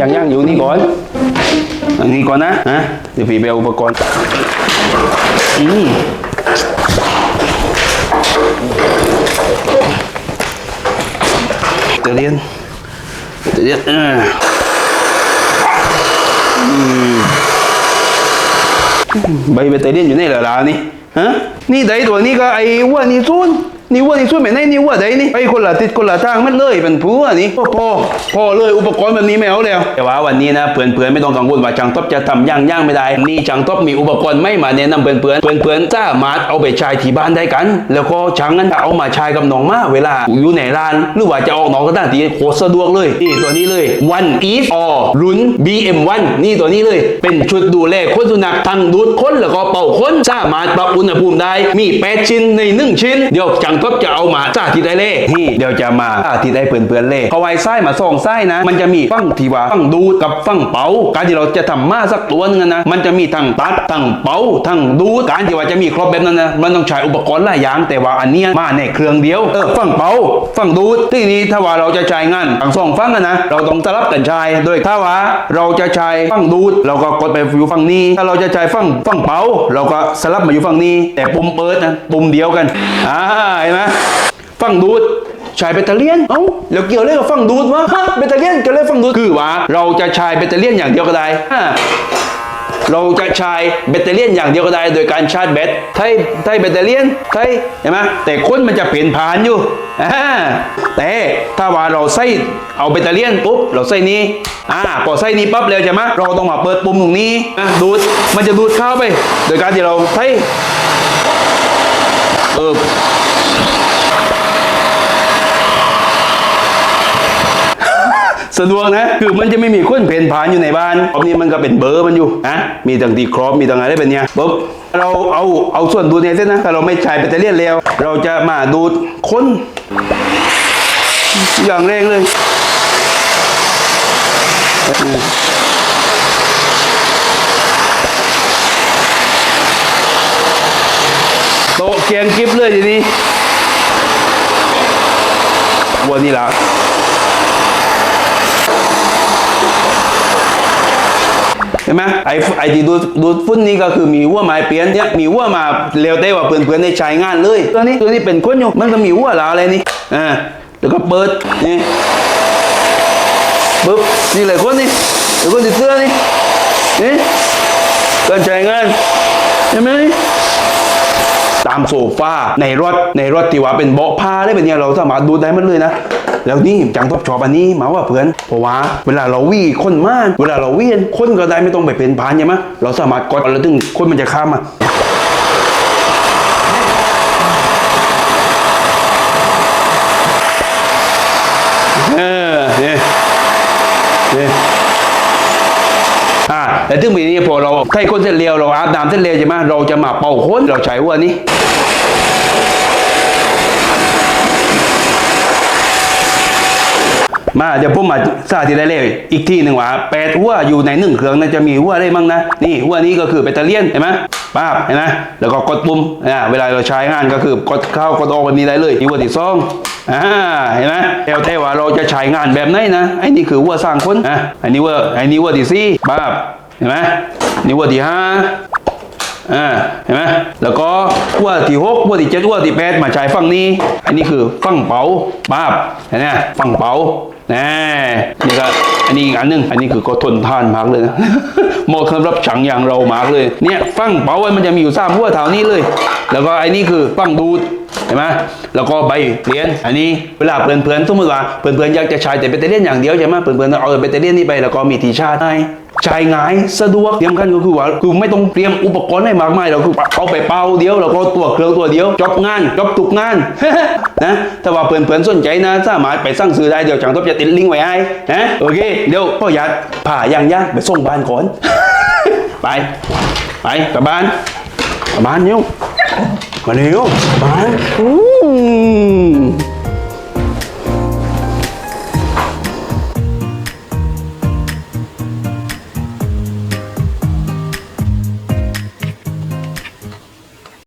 ยังยังอยู่นี่ก่อนอันนี้ก่อนนะฮะเดี๋ยวพี่ไปเอาอุปกรณ์อืมเดี๋ยวเรียนเดี๋ยวเรียนเอออืมใบเบตเตอรี่อยู่ในเหรอล่ะนี่ฮะนี่ไดตัวนี้ก็ไอ้ว่านี่ซุน นี่อ้ว่านี่ซุนไม่ไหนนี่อ้ว่าไดนี่ไอ้คนละติดคนละทางมันเลยเป็นผัวนี่พอพอพอเลยอุปกรณ์แบบนี้ไม่เอาแล้ว แต่ว่าวันนี้นะเพื่อนเพื่อนๆไม่ต้องกังวลว่าจังทบจะทำย่างย่างไม่ได้ นี่จังทบมีอุปกรณ์ไม่มาแนะนำเพื่อนเพื่อนเพื่อนเพื่อนๆสามารถเอาไปใช้ที่บ้านได้กัน แล้วก็ช่างนั้นเอามาใช้กับน้องมาเวลาอยู่ในร้าน หรือว่าจะออกนอกก็ได้ที่โคตรสะดวกเลยนี่ตัวนี้เลย One Eat All ลุ้น BM1 นี่ตัวนี้เลยเป็นชุดดูแลคนสุนัขทั้งดูดคนแล้วก็เป่าค้นสามารถปรับอุณหภูมิได้มี8ชิ้นใน1ชิ้นเดี๋ยวจังทบจะเอามาสาธิตได้เลยนี่เดี๋ยวจะมาสาธิตให้เพื่อนๆเลยเขาไว้ไส้มาส่องไส้นะ มันจะมีฟั่งทีว่าฟั่งดูดกับฟั่งเป่าการที่เราจะทำมาสักตัวนึงนะมันจะมีทั้งตัดทั้งเป่าทั้งดูดการที่ว่าจะมีครบแบบนั้นนะมันต้องใช้อุปกรณ์หลายอย่าง แต่ว่าอันเนี้ยมาในเครื่องเดียวเออฟั่งเป่าฟั่งดูดที่นี้ถ้าว่าเราจะใช้งานทั้งสองฟั่งนะเราต้องสลับกันใช้โดยถ้าว่าเราจะใช้ฟั่งดูดเราก็กดไปอยู่ฝั่งนี้ ถ้าเราจะใช้ฟั่งฟั่งเป่าเราก็สลับมาอยู่ฝั่งนี้ แต่ปุ่มเปิดนะปุ่มเดียวกันอ่าไหมฟังดูดใช้แบตเตอรี่ยนเอ้าแล้วเกี่ยวอะไรกับฟังดูดวะฮะแบตเตอรี่ยนกับเรื่องฟังดูดคือว่าเราจะใช้แบตเตอรี่ยนอย่างเดียวก็ได้เราจะใช้แบตเตอรี่ยนอย่างเดียวก็ได้ โดยการชาร์จแบตไทยไทยแบตเตอรี่ยนไทยเห็นไหมแต่คนมันจะเปลี่ยนผ่านอยู่แต่ถ้าว่าเราใส่เอาแบตเตอรี่ยนปุ๊บเราใส่นี้อ่าพอใส่นี้ปั๊บแล้วใช่ไหมเราต้องมาเปิดปุ่มตรงนี้อะดูดมันจะดูดเข้าไป โดยการที่เราใส่เออ สะดวกนะ คือมันจะไม่มีคนเพนผ่านอยู่ในบ้านรอบนี้มันก็เป็นเบอร์มันอยู่นะมีตั้งตีครอบมีตั้งอะไรเป็นเนี้ยปุ๊บเราเอาเอาส่วนดูดเนี่ยเส้นนะถ้าเราไม่ใช้แบตเตอรี่แล้ว เราจะมาดูดคนอย่างแรงเลยโตเคียงกิฟเลยทีนี้ วันนี้ละเห็นไหมไอ้ไอ้ที่ดูดดูดฝุ่นนี่ก็คือมีหัวม้เปลี่ยนเนี่ยมีหัวมาเร็วได้ว่าเพื่อนเพื่อนในใช้งานเลยตัวนี้ตัวนี้เป็นคนอยู่มันก็มีหัวลาวอะไรนี่อ่าแล้วก็เปิดนี่ปึ๊บนี่เลยคนนี่เดี๋ยวคนติดเสื้อนี่นี่การใช้งานเห็นไหม ตามโซฟาในรถในรถที่ว่าเป็นเบาะผ้าได้เป็นเนี่ยเราสามารถดูได้หมันเลยนะแล้วนี่จังทบชอบอันนี้มาว่าเพื่อนเพราะว่าเวลาเราวี่คนมากเวลาเราเวียนคนก็ได้ไม่ต้องไปเป็นพานใช่ไหมเราสามารถกดแล้วถึงคนมันจะข้ามมาเออเนี่ยเนี่ยอ่าแต่ถึง ปีนี้าใช้คนเส้นเรียวเราอาบน้ำเส้นเรียวใช่ไหมเราจะมาเป่าคนเราใช้ว่านี้มาเดี๋ยวผมมาสาธิตได้เลยอีกที่หนึ่งว่าแปดหัวอยู่ในหนึ่งเครื่องนะจะมีหัวอะไรมั่งนะนี่หัวนี้ก็คือแบตเตอรี่เห็นไหมป้าบเห็นไหมแล้วก็กดปุ่มอ่าเวลาเราใช้งานก็คือกดเข้ากดออกแบบนี้ได้เลยนี่หัวที่สองอ่าเห็นไหมแล้วแต่ว่าเราจะใช้งานแบบไหนนะไอ้นี่คือหัวสร้างคนอะอันนี้หัวไอันนี้หัวที่สี่ป้าบ เห็นไหมนี่หัวที่ห้าอ่าเห็นไหมแล้วก็หัวที่หกหัวที่เจ็ดหัวที่แปดมาใช้ฝั่งนี้ อันนี้คือฝั่งเป๋าป้าบเห็นไหมฝั่งเป๋าแน่นี่ก็อันนี้อีกอันหนึง อันนี้คือก็ทนทานมากเลยนะหมาะสำหรับฉังอย่างเรามากเลย เนี่ยฝั่งเป๋ามันจะมีอยู่สามหัวแถวนี้เลย แล้วก็ไอ้นี่คือฝั่งดูดเห็นไหมแล้วก็ใบเรียญอันนี้เวลาเพื่อนๆสมมติว่าเพื่อนๆอยากจะใช้แต่แบตเตอรี่อย่างเดียวใช่ไหมเพื่อนๆเอาแบตเตอรี่นี้ไปแล้วก็มีทีชาร์จให้ ใช้ง่ายสะดวกเตรียมกันก็คือว่าคือไม่ต้องเตรียมอุปกรณ์ให้มากมายเราคือเอาไปเป่าเดียวแล้วก็ตัวเครื่องตัวเดียวจบงานจบทุกงานนะถ้าว่าเพื่อนๆสนใจนะสามารถไปสั่งซื้อได้เดี๋ยวจังทบจะติดลิงก์ไว้ให้นะโอเคเดี๋ยวพ่อยัดผ่าย่างย่างไปส่งบ้านก่อน ไป ไปกลับบ้านกลับบ้านเร็วมาเร็วกลับบ้านอืม